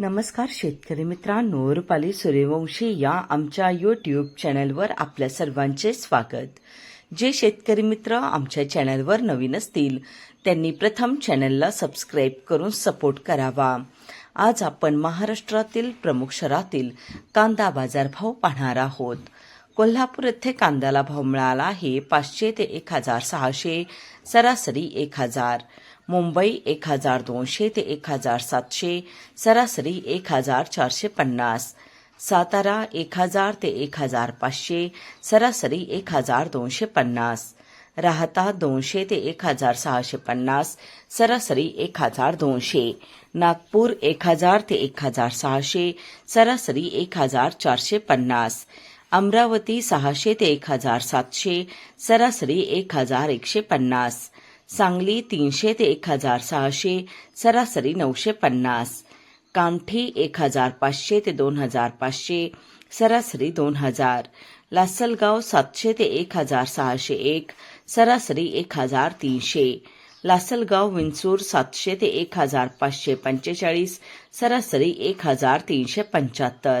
नमस्कार शेतकरी मित्रांनो रुपाली सूर्यवंशी या आमच्या यूट्यूब चॅनलवर आपल्या सर्वांचे स्वागत. जे शेतकरी मित्र आमच्या चॅनलवर नवीन असतील त्यांनी प्रथम चॅनलला सबस्क्राईब करून सपोर्ट करावा. आज आपण महाराष्ट्रातील प्रमुख शहरातील कांदा बाजारभाव पाहणार आहोत. कोल्हापूर येथे कांद्याला भाव मिळाला आहे पाचशे ते एक हजार सहाशे सरासरी एक हजार मुंबई एक हजार दोनशे ते एक हजार सातशे सरासरी एक हजार चारशे पन्नास सातारा एक हजार ते एक हजार पाचशे सरासरी एक हजार दोनशे पन्नास राहता दोनशे ते एक हजार सहाशे पन्नास सरासरी एक हजार दोनशे नागपूर एक हजार ते एक हजार सहाशे सरासरी एक हजार चारशे पन्नास अमरावती सहाशे ते एक हजार सातशे सरासरी एक हजार एकशे पन्नास. सांगली तीनशे ते एक हजार सहाशे सरासरी नऊशे पन्नास. कामठी एक हजार पाचशे ते दोन हजार पाचशे सरासरी दोन हजार. लासलगाव सातशे ते एक हजार सहाशे एक सरासरी एक हजार तीनशे. लासलगाव विंचूर सातशे ते एक हजार पाचशे पंचेचाळीस सरासरी एक हजार तीनशे पंच्याहत्तर.